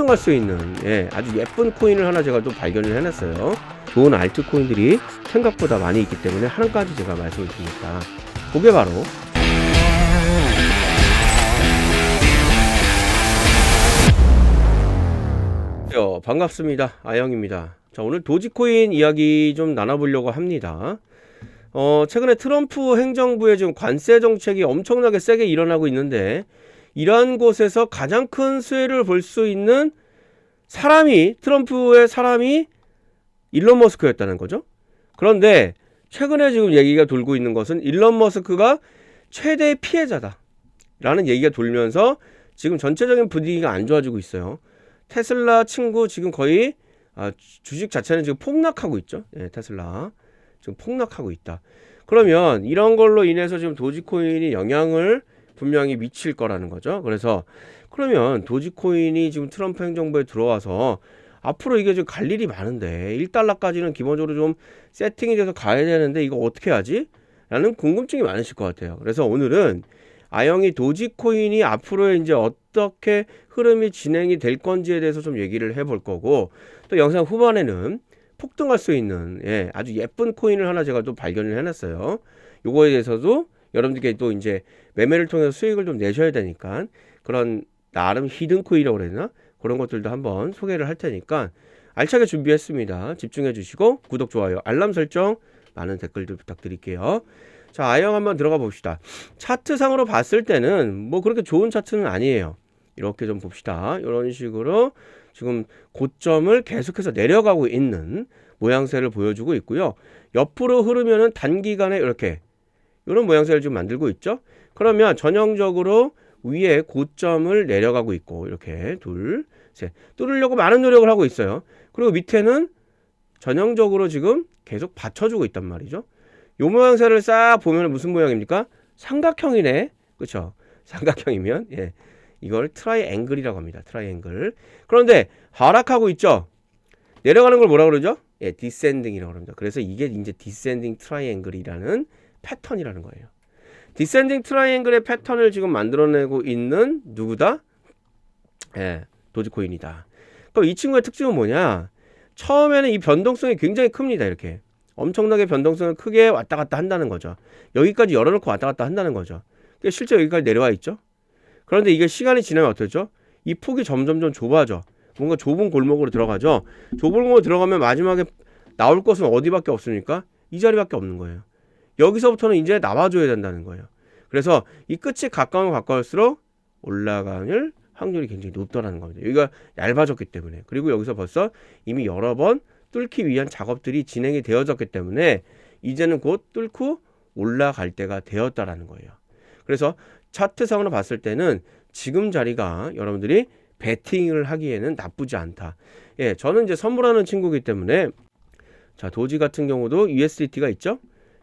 폭등할 수 있는 예, 아주 예쁜 코인을 하나 제가 또 발견을 해놨어요. 좋은 알트 코인들이 생각보다 많이 있기 때문에 한 가지 제가 말씀을 드립니다. 그게 바로 요, 반갑습니다. 아영입니다. 자, 오늘 도지코인 이야기 좀 나눠보려고 합니다. 어, 최근에 트럼프 행정부의 지금 관세 정책이 엄청나게 세게 일어나고 있는데, 이러한 곳에서 가장 큰 수혜를 볼 수 있는 사람이, 트럼프의 사람이 일론 머스크였다는 거죠. 그런데, 최근에 지금 얘기가 돌고 있는 것은 일론 머스크가 최대 피해자다. 라는 얘기가 돌면서 지금 전체적인 분위기가 안 좋아지고 있어요. 테슬라 친구 지금 거의 아, 주- 주식 자체는 지금 폭락하고 있죠. 예, 테슬라 지금 폭락하고 있다. 그러면 이런 걸로 인해서 지금 도지코인이 영향을 분명히 미칠 거라는 거죠. 그래서 그러면 도지코인이 지금 트럼프 행정부에 들어와서 앞으로 이게 좀갈 일이 많은데 1달러까지는 기본적으로 좀 세팅이 돼서 가야 되는데 이거 어떻게 하지? 라는 궁금증이 많으실 것 같아요. 그래서 오늘은 아영이 도지코인이 앞으로 이제 어떻게 흐름이 진행이 될 건지에 대해서 좀 얘기를 해볼 거고 또 영상 후반에는 폭등할 수 있는 예, 아주 예쁜 코인을 하나 제가 또 발견을 해놨어요. 요거에 대해서도 여러분들께 또 이제 매매를 통해서 수익을 좀 내셔야 되니까 그런 나름 히든 코인이라고 그랬나 그런 것들도 한번 소개를 할 테니까 알차게 준비했습니다. 집중해 주시고 구독 좋아요 알람 설정 많은 댓글들 부탁드릴게요. 자 아영 한번 들어가 봅시다. 차트상으로 봤을 때는 뭐 그렇게 좋은 차트는 아니에요. 이렇게 좀 봅시다. 이런 식으로 지금 고점을 계속해서 내려가고 있는 모양새를 보여주고 있고요. 옆으로 흐르면은 단기간에 이렇게 이런 모양새를 지금 만들고 있죠. 그러면 전형적으로 위에 고점을 내려가고 있고 이렇게 둘, 셋 뚫으려고 많은 노력을 하고 있어요. 그리고 밑에는 전형적으로 지금 계속 받쳐주고 있단 말이죠. 요 모양새를 싹 보면 무슨 모양입니까? 삼각형이네. 그렇죠? 삼각형이면 예. 이걸 트라이앵글이라고 합니다. 트라이앵글. 그런데 하락하고 있죠. 내려가는 걸 뭐라 그러죠? 예, 디센딩이라고 합니다. 그래서 이게 이제 디센딩 트라이앵글이라는 패턴이라는 거예요. 디센딩 트라이앵글의 패턴을 지금 만들어내고 있는 누구다? 예, 도지코인이다. 그럼 이 친구의 특징은 뭐냐? 처음에는 이 변동성이 굉장히 큽니다. 이렇게 엄청나게 변동성을 크게 왔다 갔다 한다는 거죠. 여기까지 열어놓고 왔다 갔다 한다는 거죠. 실제 여기까지 내려와 있죠. 그런데 이게 시간이 지나면 어떻죠? 이 폭이 점점점 좁아져. 뭔가 좁은 골목으로 들어가죠. 좁은 골목으로 들어가면 마지막에 나올 것은 어디밖에 없습니까? 이 자리밖에 없는 거예요. 여기서부터는 이제 나와줘야 된다는 거예요. 그래서 이 끝이 가까우면 가까울수록 올라갈 확률이 굉장히 높다라는 겁니다. 여기가 얇아졌기 때문에. 그리고 여기서 벌써 이미 여러 번 뚫기 위한 작업들이 진행이 되어졌기 때문에 이제는 곧 뚫고 올라갈 때가 되었다라는 거예요. 그래서 차트상으로 봤을 때는 지금 자리가 여러분들이 베팅을 하기에는 나쁘지 않다. 예, 저는 이제 선물하는 친구이기 때문에 자, 도지 같은 경우도 USDT가 있죠?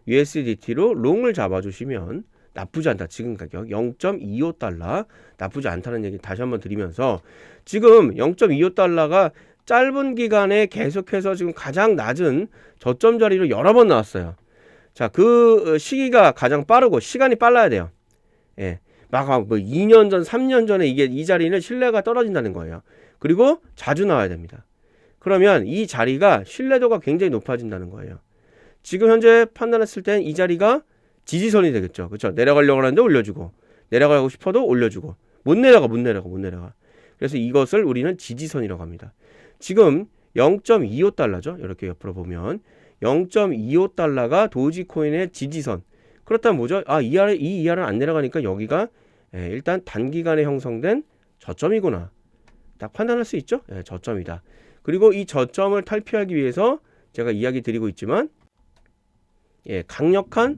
USDT로 롱을 잡아주시면 나쁘지 않다. 지금 가격 0.25달러 나쁘지 않다는 얘기 다시 한번 드리면서 지금 0.25달러가 짧은 기간에 계속해서 지금 가장 낮은 저점 자리로 여러 번 나왔어요. 자, 그 시기가 가장 빠르고 시간이 빨라야 돼요. 예. 막 뭐 2년 전, 3년 전에 이게 이 자리는 신뢰가 떨어진다는 거예요. 그리고 자주 나와야 됩니다. 그러면 이 자리가 신뢰도가 굉장히 높아진다는 거예요. 지금 현재 판단했을 땐 이 자리가 지지선이 되겠죠. 그렇죠? 내려가려고 하는데 올려주고 내려가고 싶어도 올려주고 못 내려가 못 내려가 못 내려가. 그래서 이것을 우리는 지지선이라고 합니다. 지금 0.25달러죠. 이렇게 옆으로 보면 0.25달러가 도지코인의 지지선. 그렇다면 뭐죠? 아, 이 아래 이 이하는 안 내려가니까 여기가 예, 일단 단기간에 형성된 저점이구나. 딱 판단할 수 있죠? 예, 저점이다. 그리고 이 저점을 탈피하기 위해서 제가 이야기 드리고 있지만 예, 강력한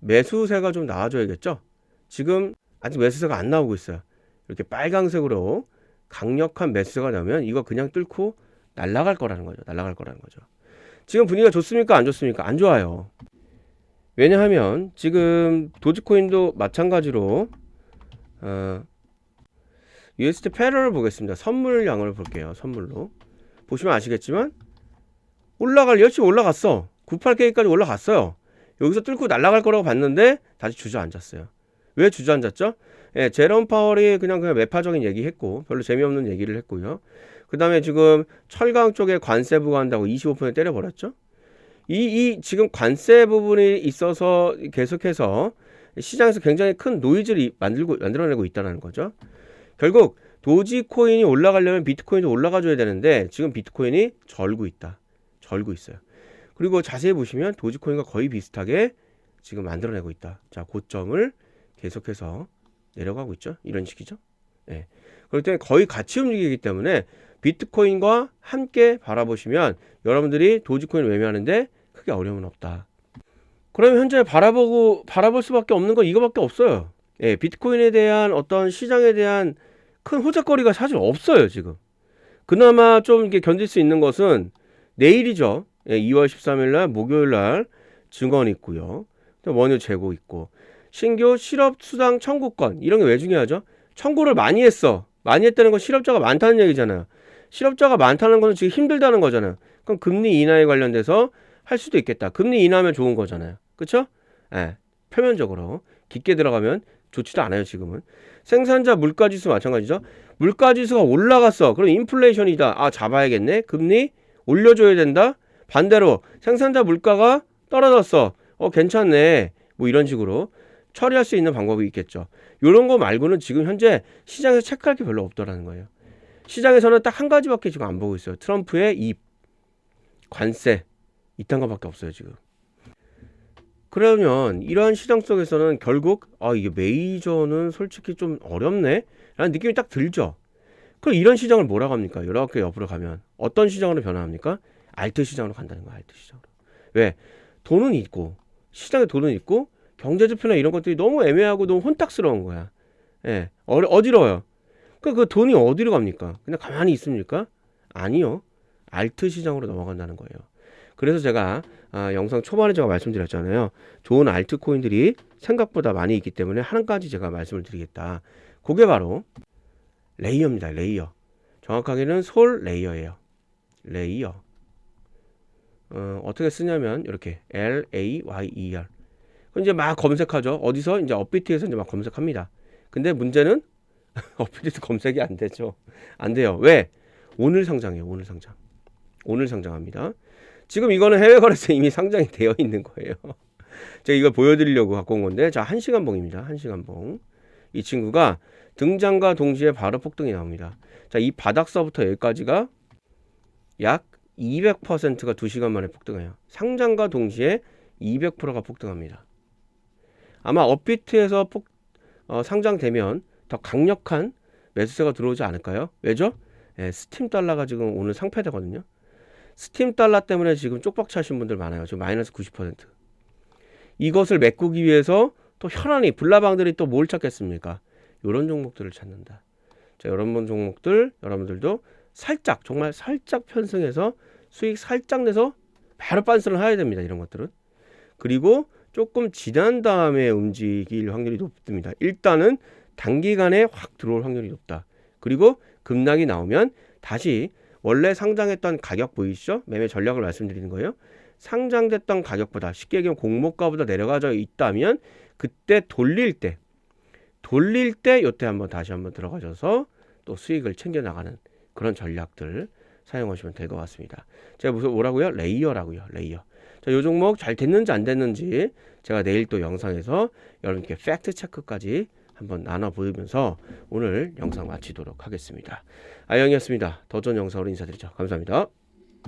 매수세가 좀 나와줘야겠죠? 지금 아직 매수세가 안 나오고 있어요. 이렇게 빨강색으로 강력한 매수세가 나오면 이거 그냥 뚫고 날아갈 거라는 거죠. 날아갈 거라는 거죠. 지금 분위기가 좋습니까? 안 좋습니까? 안 좋아요. 왜냐하면 지금 도지코인도 마찬가지로 어, USD 패러를 보겠습니다. 선물량을 볼게요. 선물로 보시면 아시겠지만 올라갈 열심히 올라갔어. 98K까지 올라갔어요. 여기서 뚫고 날아갈 거라고 봤는데 다시 주저앉았어요. 왜 주저앉았죠? 예, 제롬 파월이 그냥 그냥 매파적인 얘기했고 별로 재미없는 얘기를 했고요. 그 다음에 지금 철강 쪽에 관세 부과한다고 25% 때려버렸죠. 이, 이 지금 관세 부분이 있어서 계속해서 시장에서 굉장히 큰 노이즈를 이- 만들고 만들어내고 있다는 거죠. 결국 도지코인이 올라가려면 비트코인도 올라가줘야 되는데 지금 비트코인이 절고 있다. 절고 있어요. 그리고 자세히 보시면 도지코인과 거의 비슷하게 지금 만들어내고 있다. 자, 고점을 계속해서 내려가고 있죠. 이런 식이죠. 예. 그렇기 때문에 거의 같이 움직이기 때문에 비트코인과 함께 바라보시면 여러분들이 도지코인을 매매하는데 크게 어려움은 없다. 그러면 현재 바라보고 바라볼 수밖에 없는 건 이거밖에 없어요. 예, 비트코인에 대한 어떤 시장에 대한 큰 호재거리가 사실 없어요, 지금. 그나마 좀 이게 견딜 수 있는 것은 내일이죠. 예, 2월 13일 날 목요일 날 증언 있고요. 또 원유 재고 있고 신규 실업 수당 청구권 이런 게 왜 중요하죠? 청구를 많이 했어. 많이 했다는 건 실업자가 많다는 얘기잖아요. 실업자가 많다는 것은 지금 힘들다는 거잖아요. 그럼 금리 인하에 관련돼서 할 수도 있겠다. 금리 인하면 좋은 거잖아요. 그렇죠? 예. 표면적으로 깊게 들어가면 좋지도 않아요, 지금은. 생산자 물가 지수 마찬가지죠. 물가 지수가 올라갔어. 그럼 인플레이션이다. 아, 잡아야겠네. 금리 올려줘야 된다. 반대로 생산자 물가가 떨어졌어. 어, 괜찮네. 뭐 이런 식으로 처리할 수 있는 방법이 있겠죠. 이런 거 말고는 지금 현재 시장에서 체크할 게 별로 없더라는 거예요. 시장에서는 딱 한 가지밖에 지금 안 보고 있어요. 트럼프의 입, 관세, 이딴 거밖에 없어요, 지금. 그러면 이러한 시장 속에서는 결국 아 이게 메이저는 솔직히 좀 어렵네 라는 느낌이 딱 들죠 그럼 이런 시장을 뭐라고 합니까 이렇게 옆으로 가면 어떤 시장으로 변화합니까 알트 시장으로 간다는 거야 알트 시장으로 왜 돈은 있고 시장에 돈은 있고 경제 지표나 이런 것들이 너무 애매하고 너무 혼탁스러운 거야 예 어, 어지러워요 그그 그 돈이 어디로 갑니까 그냥 가만히 있습니까 아니요 알트 시장으로 넘어간다는 거예요 그래서 제가 아, 영상 초반에 제가 말씀드렸잖아요. 좋은 알트 코인들이 생각보다 많이 있기 때문에 한 가지 제가 말씀을 드리겠다. 그게 바로 레이어입니다. 레이어. 정확하게는 솔 레이어예요. 레이어. 어, 어떻게 쓰냐면 이렇게 L A Y E R. 이제 막 검색하죠. 어디서 이제 업비트에서 이제 막 검색합니다. 근데 문제는 업비트 검색이 안 되죠. 안 돼요. 왜? 오늘 상장이에요. 오늘 상장. 오늘 상장합니다. 지금 이거는 해외 거래소에 이미 상장이 되어 있는 거예요. 제가 이걸 보여드리려고 갖고 온 건데, 자, 한 시간 봉입니다. 한 시간 봉. 이 친구가 등장과 동시에 바로 폭등이 나옵니다. 자, 이 바닥서부터 여기까지가 약 200%가 2시간 만에 폭등해요. 상장과 동시에 200%가 폭등합니다. 아마 업비트에서 폭, 어, 상장되면 더 강력한 매수세가 들어오지 않을까요? 왜죠? 예, 스팀 달러가 지금 오늘 상패되거든요. 스팀 달러 때문에 지금 쪽박 차신 분들 많아요. 지금 마이너스 90%. 이것을 메꾸기 위해서 또 현안이 불나방들이 또 뭘 찾겠습니까? 이런 종목들을 찾는다. 자, 이런 종목들 여러분들도 살짝 정말 살짝 편승해서 수익 살짝 내서 바로 빤스를 해야 됩니다. 이런 것들은. 그리고 조금 지난 다음에 움직일 확률이 높습니다. 일단은 단기간에 확 들어올 확률이 높다. 그리고 급락이 나오면 다시 원래 상장했던 가격 보이시죠? 매매 전략을 말씀드리는 거예요. 상장됐던 가격보다 쉽게 얘기하면 공모가보다 내려가져 있다면 그때 돌릴 때 돌릴 때 요때 한번 다시 한번 들어가셔서 또 수익을 챙겨 나가는 그런 전략들 사용하시면 될 것 같습니다. 제가 무슨 뭐라고요? 레이어라고요. 레이어. 자, 요 종목 잘 됐는지 안 됐는지 제가 내일 또 영상에서 여러분께 팩트 체크까지 한번 나눠 보면서 오늘 영상 마치도록 하겠습니다. 아영이었습니다. 더 좋은 영상으로 인사드리죠. 감사합니다.